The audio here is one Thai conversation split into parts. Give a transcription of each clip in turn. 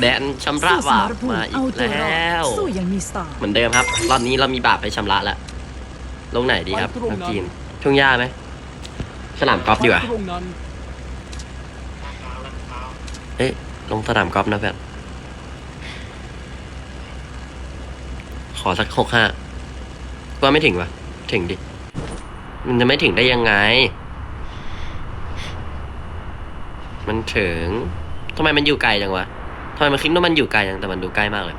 แดนชำระสู้สบามปรภูมิมาอีเอากตัวรอแล้ดวสู้อย่างมีสไตล์เหมือนเดิมครับรอบนี้เรามีบาปไปชำระแล้วลงไหนดีครับไปตรงนั้นน้ำจีนทุ่งหญ้าไหมสนามกอล์ฟดีกว่าตรงนั้นเอ๊ะลงสนามกอล์ฟนะเพื่อนขอสักหกห้าว่าไม่ถึงวะถึงดิ มันจะไม่ถึงได้ยังไง มันถึงทำไมมันอยู่ไกลจังวะ ทำไมมันคิดว่ามันอยู่ไกลจังแต่มันดูใกล้มากเลย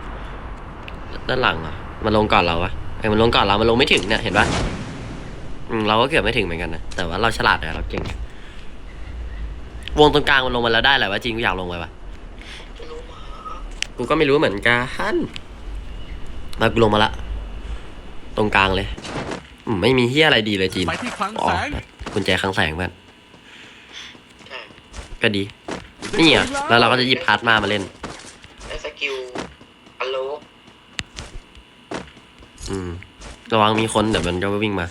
ด้านหลังอะ มันลงก่อนเราวะไอ้ยมันลงก่อนเรา มันลงไม่ถึงเนี่ย เห็นปะอืมเราก็เกือบไม่ถึงเหมือนกันนะ แต่ว่าเราฉลาดนะเราเก่ง วงตรงกลางมันลงมาแล้วได้แหละว่าจริงกูอยากลงไปปะกูก็ไม่รู้เหมือนกันมากูลงมาละ ตรงกลางเลยอืมไม่มีเฮียอะไรดีเลยจีนไปที่คลังอ๋อแสงกุญแจคลังแสงเพื่อนก็ดี นี่อะแล้วเราก็จะหยิบพาร์ทมามาเล่นได้ส กิลอัลโลอืม ระวังมีคนเดี๋ยวมันก็วิ่งมา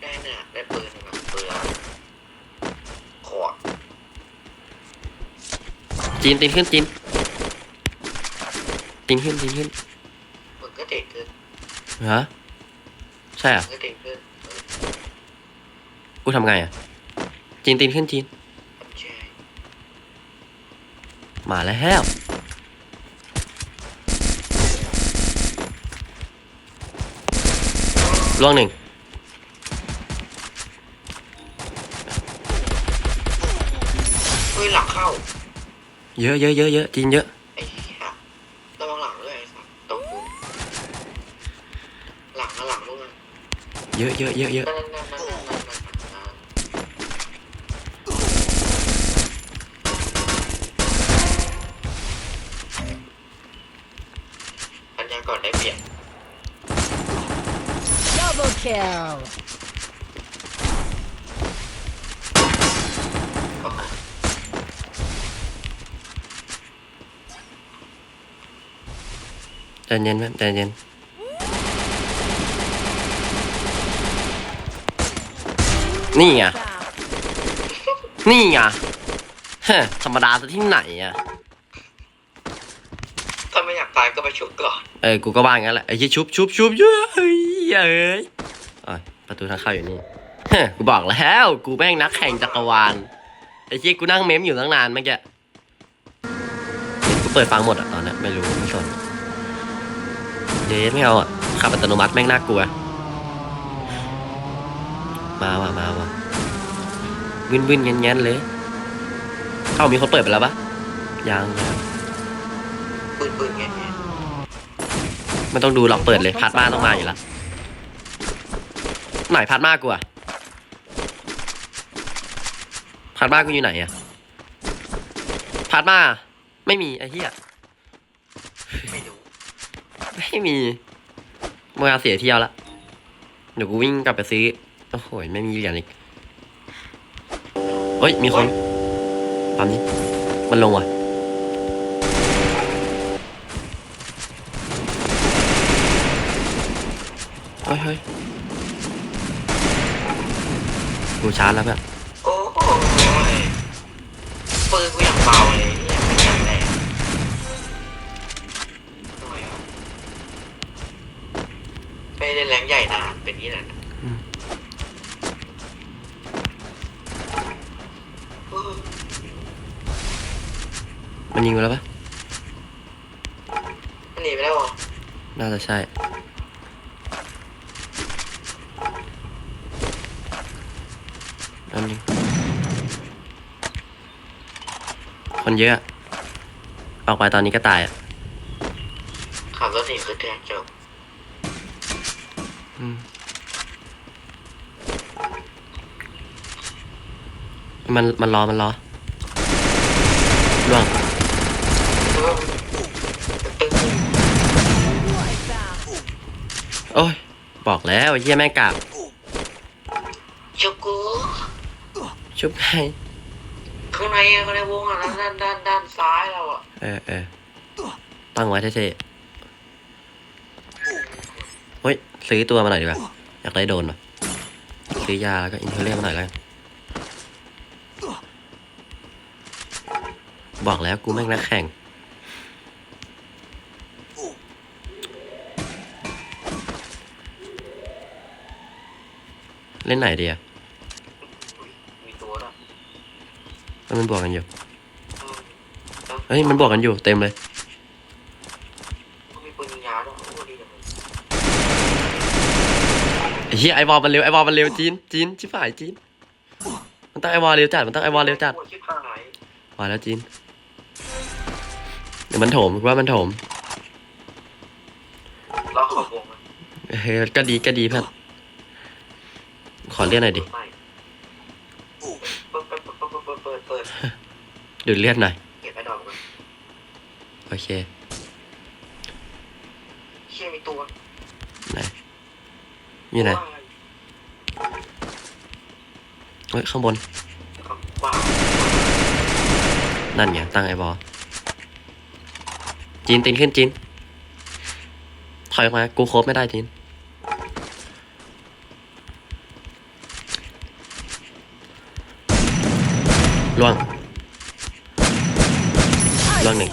ได้หนักได้ปืนแบบเปลือกขอดจีนตีนขึ้นจีนจีนขึ้นจีนขึ้นมึงก็เด็กขึ้นฮะใช่อะมึงก็เด็กขึ้นเออกูทำไงอะจีนตีนขึ้นจีน ทำใช่ มาแล้วล่วงหนึ่งเฮ้ยหลังเข้าเยอะเยอะเยอะเยอะจีนเยอะไอ้เหี้ยระวังหลังด้วยไอ้สัสตกกูหลังนะหลังมึงอะเยอะเยอะเยอะเยอะ นั่นนั่นนั่นนั่นนั่น kill โอ้โหใจเย็นแม่ใจเย็น นี่ไง นี่ไงฮะธรรมดาซะที่ไหนอะ ถ้าไม่อยากตายก็ไปชุบก่อน เออ กูก็ว่างั้นแหละ ไอ้ที่ชุบชุบชุบเยอะเฮ้ยเอ้ยอะ ประตูทางเข้าอยู่นี่ฮะกูบอกแล้ว กูแม่งนักแข่งจักรวาลไอ้ที่กูนั่งเม้มอยู่ตั้งนานเมื่อกี้กูเปิดฟังหมดอะตอนเนี้ยไม่รู้ไม่สนเดทไม่เอาอะขับอัตโนมัติแม่งน่ากลัว มาว่ะมาว่ะวินวินเงี้ยนเงี้ยนเลยเอ้ามีคนเปิดไปแล้วปะยังยังปืนปืนไงเนี่ยไม่ต้องดูหรอกเปิดเลยพาร์ทมาต้องมาอยู่แล้ว ไหนพาร์ทมากกูอะพาร์ทมากกูอยู่ไหนอะพาร์ทมาไม่มีไอ้เหี้ยไม่รู้ไม่มีเมื่อเสียเที่ยวละเดี๋ยวกูวิ่งกลับไปซื้อโอ้โหไม่มีเหรียญอีกเฮ้ยมีคนปั๊มนี้มันลงว่ะเฮ้ยเฮ้ย กูชาร์จแล้วเพื่อนโอ้โหปืนกูอย่างเบาเลยเนี่ยไม่อย่างแรงทำไมวะไม่ได้แรงใหญ่นานเป็นนี้แหละเออมันยิงไปแล้วปะมันหนีไปแล้วเหรอน่าจะใช่ อันนี้ คนเยอะ ออกไปตอนนี้ก็ตายอะขับรถหนีคือแทงจบอืมมันมันรอมันรอล่วงเออตึ้งโอ้ย บอกแล้วไอ้เหี้ยแม่งกราบ ชุบให้ข้างในอะข้างในวงอะด้านด้านด้านด้านซ้ายเราอะเออเออตั้งไว้เท่ๆเฮ้ยซื้อตัวมาหน่อยดีกว่าอยากได้โดนว่ะซื้อยาแล้วก็อินเทอร์เรียมาหน่อยแล้วกันบอกแล้วกูแม่งนักแข่งเล่นไหนดีอะ อุ๊ยมีตัวด้วย แล้วมันบวกกันอยู่เออแล้วเฮ้ยมันบวกกันอยู่เต็มเลย มีปืนยิงยาด้วยโอ้ดีจังเลยไอ้เหี้ยไอวอลมันเร็วไอวอลมันเร็วจีนจีนชิบหายจีน มันต้องไอวอลเร็วจัดมันต้องไอวอลเร็วจัดโอ้ยชิบหายมาแล้วจีนเดี๋ยวมันโถมกูว่ามันโถมเราขอบวงมันเฮ้ยก็ดีก็ดีเพื่อนขอเลื่อนหน่อยดิ ไม่เปิดเปิดเปิดเปิดเปิดเปิดเปิด ดูดเลื่อนหน่อย เก็บไอ้ดอกมันโอเค เชี่ยมีตัวไหน อยู่ไหนว้ายเฮ้ย ข้างบนว้าวนั่นไงตั้งไอบอลจีนตีนขึ้นจีน ถอยออกมา กูโคบไม่ได้จีน ล่วง Lần này.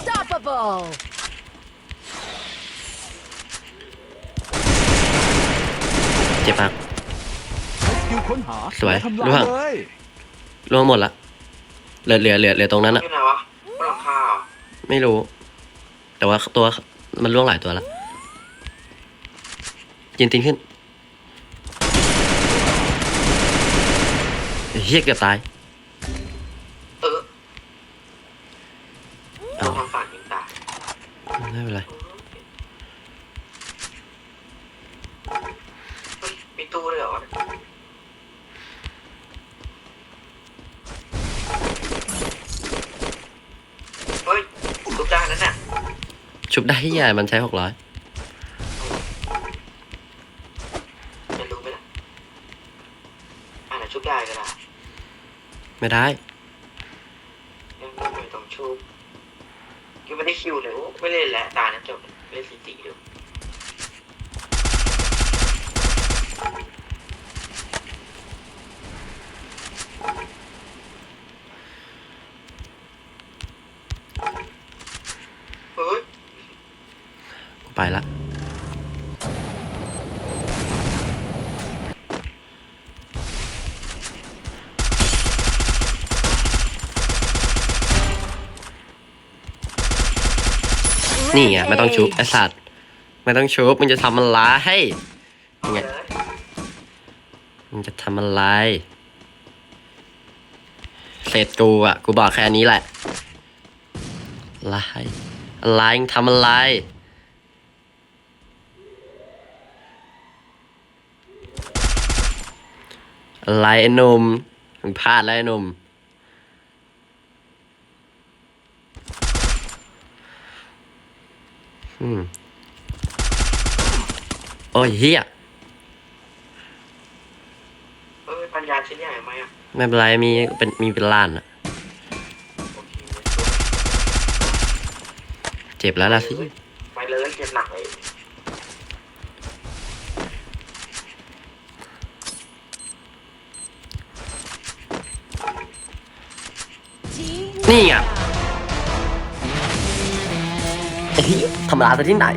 Unstoppable. เจ็บมากสกิลค้นหาสวยทำลาล่วงยเลย ล่วงหมดละเหลือเหลือเหลือเหลือตรงนั้นอะอยู่ไหนวะบนหลังคาเหรอไม่รู้ แต่ว่าตัวมันล่วงหลายตัวแล้วจีนตีนขึ้นเฮียเกือบตาย เออ เอา เราทำฝันยิงตาย ไม่เป็นไร เฮ้ยมีตู้เลยเหรอเฮ้ยทุกด้านนั้นน่ะ ชุบได้ที่ใหญ่มันใช้หกร้อยจะรู้ไหมล่ะอ่านชุบได้ก็ได้ไม่ได้ยังไม่ต้องชุบยังไม่ได้คิวเลยโอ้ไม่เล่นแล้วตานั้นจบเล่นสีสีเดียวเฮ้ย กูไป ละนี่ไงไม่ต้องชุบไอสัตว์ไม่ต้องชุบมึงจะทำอะไรให้เอาไงเลยมึงจะทำอะไรเสร็จกูอะ กูบอกแค่นี้แหละอะไรอะไรมึงทำอะไร อะไรไอ้หนุ่มมึงพลาดแล้วไอ้หนุ่มอืมโอ้ยเฮียเอ้ยปัญญาชิ้นใหญ่ไหมอะไม่เป็นไรมีเป็นมีเป็นล้านอะโอเคเจ็บแล้วล่ะสิไปเลยเจ็บหนักเลย นี่ไงไอ้เหี้ยธรรมดาซะที่ไหน